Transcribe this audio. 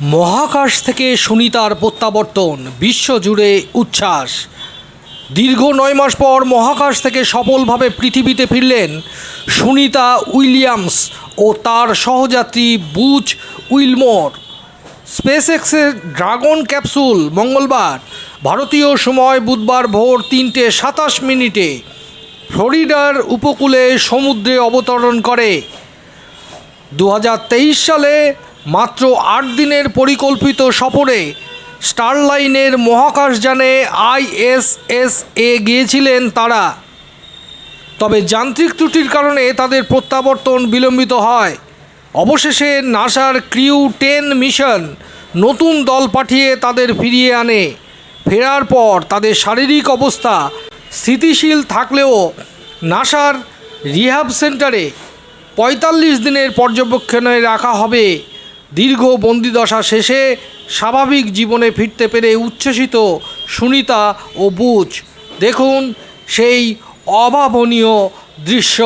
মহাকাশ থেকে সুনিতার প্রত্যাবর্তন, বিশ্বজুড়ে উচ্ছ্বাস। দীর্ঘ নয় মাস পর মহাকাশ থেকে সফলভাবে পৃথিবীতে ফিরলেন সুনিতা উইলিয়ামস ও তার সহযাত্রী বুচ উইলমোর। স্পেস এক্সের ড্রাগন ক্যাপসুল মঙ্গলবার, ভারতীয় সময় বুধবার ভোর তিনটে সাতাশ মিনিটে ফ্লোরিডার উপকূলে সমুদ্রে অবতরণ করে। দু হাজার তেইশ সালে মাত্র আট দিনের পরিকল্পিত সফরে স্টারলাইনের মহাকাশযানে আইএসএস এ গিয়েছিলেন তারা। তবে যান্ত্রিক ত্রুটির কারণে তাদের প্রত্যাবর্তন বিলম্বিত হয়। অবশেষে নাসার ক্রিউ টেন মিশন নতুন দল পাঠিয়ে তাদের ফিরিয়ে আনে। ফেরার পর তাদের শারীরিক অবস্থা স্থিতিশীল থাকলেও নাসার রিহাব সেন্টারে পঁয়তাল্লিশ দিনের পর্যবেক্ষণে রাখা হবে। দীর্ঘ বন্দিদশা শেষে স্বাভাবিক জীবনে ফিরতে পেরে উচ্ছ্বসিত সুনিতা ও বুচ দেখুন সেই অভাবনীয় দৃশ্য।